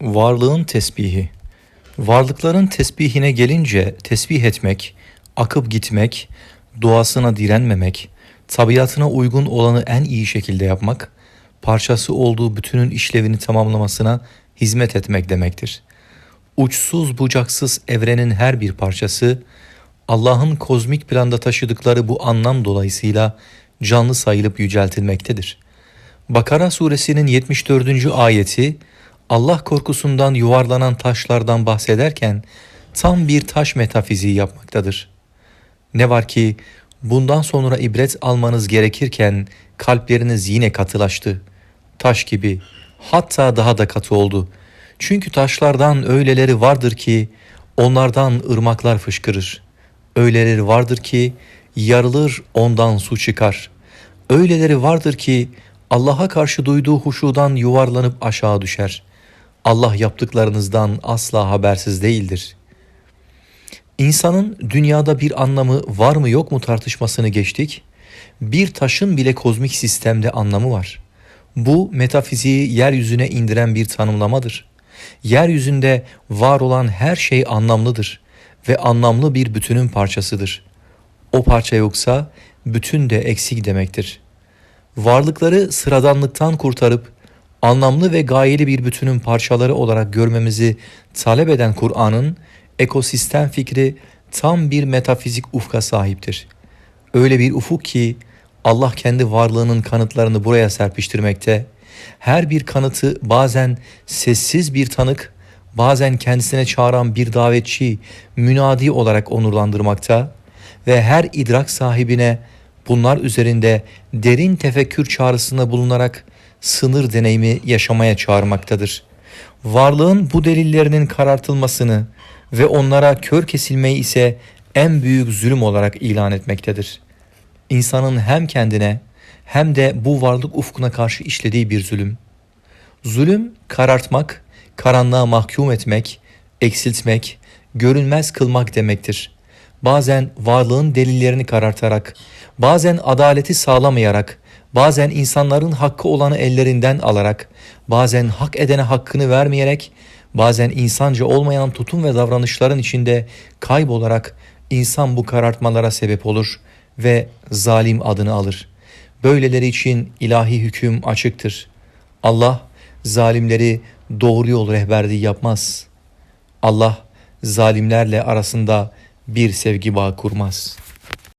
Varlığın tesbihi. Varlıkların tesbihine gelince tesbih etmek, akıp gitmek, doğasına direnmemek, tabiatına uygun olanı en iyi şekilde yapmak, parçası olduğu bütünün işlevini tamamlamasına hizmet etmek demektir. Uçsuz bucaksız evrenin her bir parçası, Allah'ın kozmik planda taşıdıkları bu anlam dolayısıyla canlı sayılıp yüceltilmektedir. Bakara suresinin 74. ayeti Allah korkusundan yuvarlanan taşlardan bahsederken tam bir taş metafiziği yapmaktadır. Ne var ki bundan sonra ibret almanız gerekirken kalpleriniz yine katılaştı. Taş gibi hatta daha da katı oldu. Çünkü taşlardan öyleleri vardır ki onlardan ırmaklar fışkırır. Öyleleri vardır ki yarılır ondan su çıkar. Öyleleri vardır ki Allah'a karşı duyduğu huşudan yuvarlanıp aşağı düşer. Allah yaptıklarınızdan asla habersiz değildir. İnsanın dünyada bir anlamı var mı yok mu tartışmasını geçtik. Bir taşın bile kozmik sistemde anlamı var. Bu metafiziği yeryüzüne indiren bir tanımlamadır. Yeryüzünde var olan her şey anlamlıdır ve anlamlı bir bütünün parçasıdır. O parça yoksa bütün de eksik demektir. Varlıkları sıradanlıktan kurtarıp anlamlı ve gayeli bir bütünün parçaları olarak görmemizi talep eden Kur'an'ın ekosistem fikri tam bir metafizik ufka sahiptir. Öyle bir ufuk ki Allah kendi varlığının kanıtlarını buraya serpiştirmekte, her bir kanıtı bazen sessiz bir tanık, bazen kendisine çağıran bir davetçi, münadi olarak onurlandırmakta ve her idrak sahibine bunlar üzerinde derin tefekkür çağrısında bulunarak sınır deneyimi yaşamaya çağırmaktadır. Varlığın bu delillerinin karartılmasını ve onlara kör kesilmeyi ise en büyük zulüm olarak ilan etmektedir. İnsanın hem kendine hem de bu varlık ufkuna karşı işlediği bir zulüm. Zulüm karartmak, karanlığa mahkum etmek, eksiltmek, görünmez kılmak demektir. Bazen varlığın delillerini karartarak, bazen adaleti sağlamayarak, bazen insanların hakkı olanı ellerinden alarak, bazen hak edene hakkını vermeyerek, bazen insanca olmayan tutum ve davranışların içinde kaybolarak insan bu karartmalara sebep olur ve zalim adını alır. Böyleleri için ilahi hüküm açıktır. Allah zalimleri doğru yol rehberliği yapmaz. Allah zalimlerle arasında bir sevgi bağı kurmaz.''